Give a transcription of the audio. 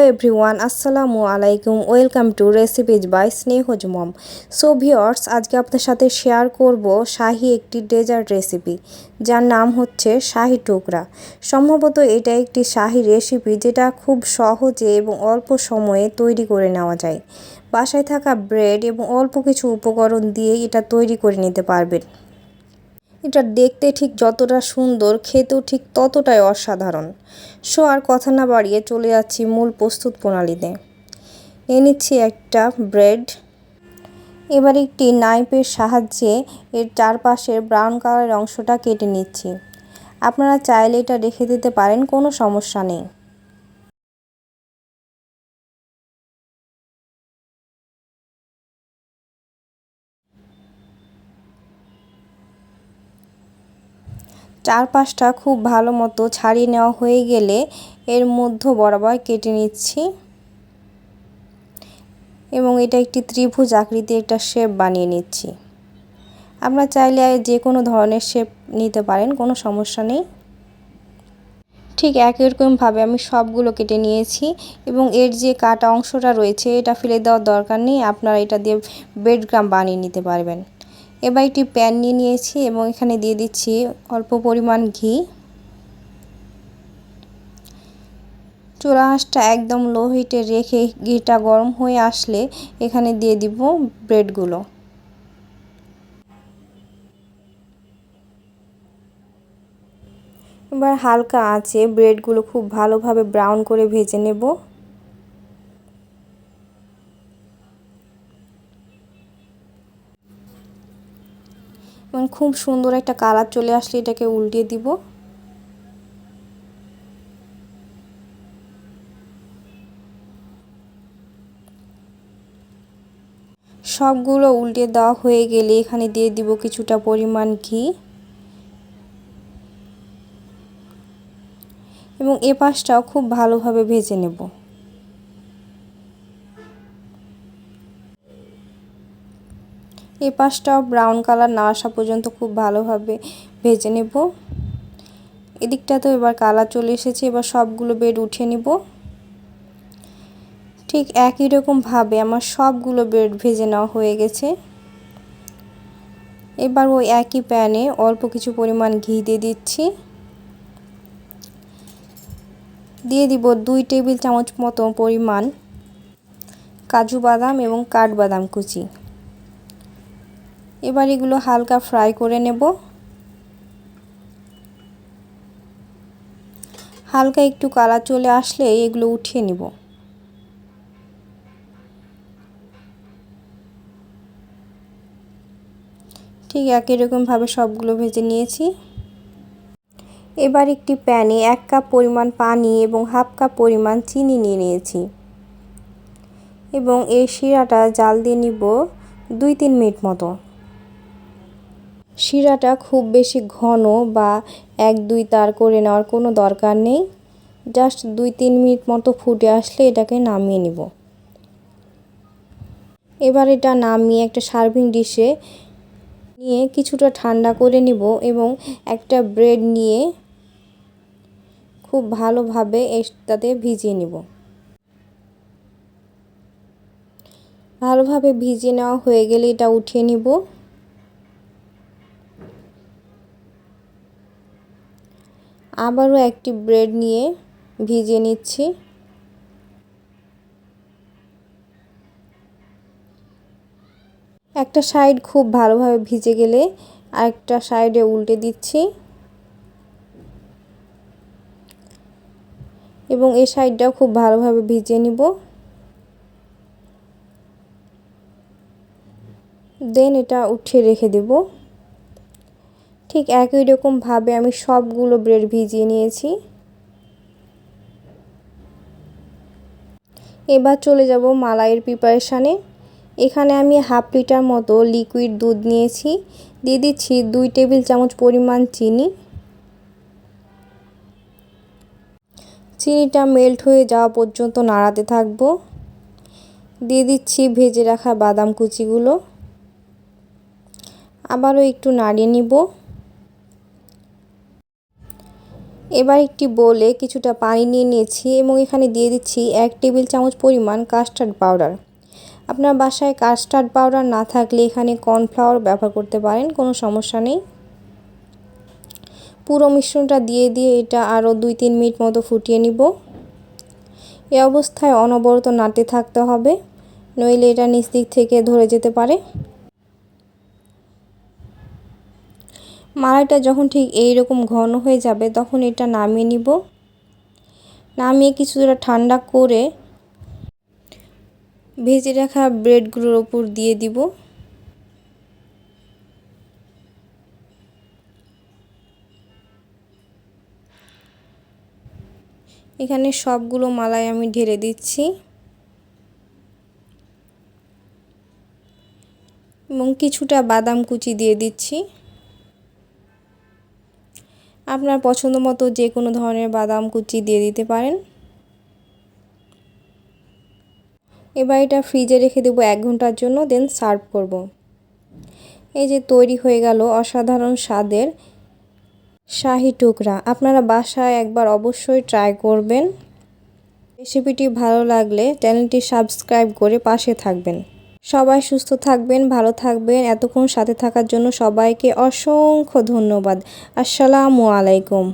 Hello everyone, আসসালামু আলাইকুম। Welcome to recipes by Snehaj mom so viewers আজকে আপনার সাথে শেয়ার করব শাহি একটি ডেজার্ট রেসিপি, যার নাম হচ্ছে শাহি টুকরা সম্ভবত এটা একটি শাহি রেসিপি যেটা খুব সহজে এবং অল্প সময়ে তৈরি করে নেওয়া যায়। বাসায় থাকা ব্রেড এবং অল্প কিছু উপকরণ দিয়ে এটা তৈরি করে নিতে পারবেন। এটা দেখতে ঠিক যতটা সুন্দর, খেতেও ঠিক ততটাই অসাধারণ। সো আর কথা না বাড়িয়ে চলে যাচ্ছি মূল প্রস্তুত প্রণালীতে। নিয়ে নিচ্ছি একটা ব্রেড। এবার একটি নাইফের সাহায্যে এর চারপাশের ব্রাউন কালারের অংশটা কেটে নিচ্ছি। আপনারা চাইলে এটা রেখে দিতে পারেন, কোনো সমস্যা নেই। চারপাশটা খুব ভালো মতো ছাড়িয়ে নেওয়া হয়ে গেলে এর মধ্য বরাবর কেটে নিচ্ছি। এবং এটা একটি ত্রিভুজ আকৃতি একটা শেপ বানিয়ে নিচ্ছি। আপনারা চাইলে যে কোনো ধরনের শেপ নিতে পারেন, কোনো সমস্যা নেই। ঠিক একই রকমভাবে আমি সবগুলো কেটে নিয়েছি এবং এর যে কাটা অংশটা রয়েছে, এটা ফেলে দেওয়ার দরকার নেই। আপনারা এটা দিয়ে ব্রেড গ্রাম বানিয়ে নিতে পারবেন। এবার একটি প্যান নিয়ে নিয়েছি এবং এখানে দিয়ে দিচ্ছি অল্প পরিমাণ ঘি। চুলা আঁচটা একদম লো হিটে রেখে ঘিটা গরম হয়ে আসলে এখানে দিয়ে দিব ব্রেডগুলো। এবার হালকা আঁচে ব্রেডগুলো খুব ভালোভাবে ব্রাউন করে ভেজে নেব। এবং খুব সুন্দর একটা কালার চলে আসলে এটাকে উল্টিয়ে দিব। সবগুলো উল্টে দেওয়া হয়ে গেলে এখানে দিয়ে দিব কিছুটা পরিমাণ ঘি। এবং এ পাশটাও খুব ভালোভাবে ভেজে নেব। এই পাশটাও ব্রাউন কালার না আসা পর্যন্ত খুব ভালোভাবে ভেজে নেব। এদিকটা তো এবার কালার চলে এসেছে, এবার সবগুলো বেড উঠিয়ে নিব। ঠিক একই রকমভাবে আমার সবগুলো ব্রেড ভেজে নেওয়া হয়ে গেছে। এবার ওই একই প্যানে অল্প কিছু পরিমাণ ঘি দিয়ে দিচ্ছি। দিয়ে দিব দুই টেবিল চামচ মতো পরিমাণ কাজু বাদাম এবং কাঠবাদাম কুচি। এবার এগুলো হালকা ফ্রাই করে নেব। হালকা একটু কালার চলে আসলে এগুলো উঠিয়ে নিব। ঠিক একই রকমভাবে সবগুলো ভেজে নিয়েছি। এবার একটি প্যানে এক কাপ পরিমাণ পানি এবং হাফ কাপ পরিমাণ চিনি নিয়ে নিয়েছি। এবং এই শিরাটা জাল দিয়ে নিব দুই তিন মিনিট মতো। শিরাটা খুব বেশি ঘন বা এক, দুই তার করে নেওয়ার কোনো দরকার নেই। জাস্ট দুই, তিন মিনিট মতো ফুটে আসলে এটাকে নামিয়ে নিব। এবার এটা নামিয়ে একটা সার্ভিং ডিশে নিয়ে কিছুটা ঠান্ডা করে নিব এবং একটা ব্রেড নিয়ে খুব ভালোভাবে তাতে ভিজিয়ে নিব। ভালোভাবে ভিজিয়ে নেওয়া হয়ে গেলে এটা উঠিয়ে নিব। আবারও একটি ব্রেড নিয়ে ভিজিয়ে নিচ্ছি। একটা সাইড খুব ভালোভাবে ভিজে গেলে আরেকটা সাইডে উল্টে দিচ্ছি। এবং এই সাইডটাও খুব ভালোভাবে ভিজিয়ে নিব। দেন এটা উঠিয়ে রেখে দেব। ঠিক একই রকমভাবে আমি সবগুলো ব্রেড ভিজিয়ে নিয়েছি। এবার চলে যাব মালাইয়ের প্রিপারেশানে এখানে আমি হাফ লিটার মতো লিকুইড দুধ নিয়েছি। দিয়ে দিচ্ছি দুই টেবিল চামচ পরিমাণ চিনি। চিনিটা মেল্ট হয়ে যাওয়া পর্যন্ত নাড়াতে থাকব। দিয়ে দিচ্ছি ভেজে রাখা বাদাম কুচিগুলো। আবারও একটু নাড়িয়ে নিব। এবার একটি বোলে কিছুটা পানি নিয়ে নিয়েছি এবং এখানে দিয়ে দিচ্ছি এক টেবিল চামচ পরিমাণ কাস্টার্ড পাউডার। আপনার বাসায় কাস্টার্ড পাউডার না থাকলে এখানে কর্নফ্লাওয়ার ব্যবহার করতে পারেন, কোনো সমস্যা নেই। পুরো মিশ্রণটা দিয়ে দিয়ে এটা আরও দুই তিন মিনিট মতো ফুটিয়ে নিব। এ অবস্থায় অনবরত নাড়তে থাকতে হবে, নইলে এটা নিচ দিক থেকে ধরে যেতে পারে। মালাইটা যখন ঠিক এই রকম ঘন হয়ে যাবে, তখন এটা নামিয়ে নিব। নামিয়ে কিছুটা ঠান্ডা করে ভেজে রাখা ব্রেডগুলোর ওপর দিয়ে দিব। এখানে সবগুলো মালাই আমি ঢেলে দিচ্ছি। এবং কিছুটা বাদাম কুচি দিয়ে দিচ্ছি। আপনার পছন্দ মতো যে কোনো ধরনের বাদাম কুচি দিয়ে দিতে পারেন। এবার এটা ফ্রিজে রেখে দেবো এক ঘণ্টার জন্য দেন সার্ভ করব। এই যে তৈরি হয়ে গেল অসাধারণ স্বাদের শাহি টুকরা। আপনারা বাসায় একবার অবশ্যই ট্রাই করবেন। রেসিপিটি ভালো লাগলে চ্যানেলটি সাবস্ক্রাইব করে পাশে থাকবেন। সবাই সুস্থ থাকবেন ভালো থাকবেন। এতক্ষণ সাথে থাকার জন্য সবাইকে অসংখ্য ধন্যবাদ। আসসালামু আলাইকুম।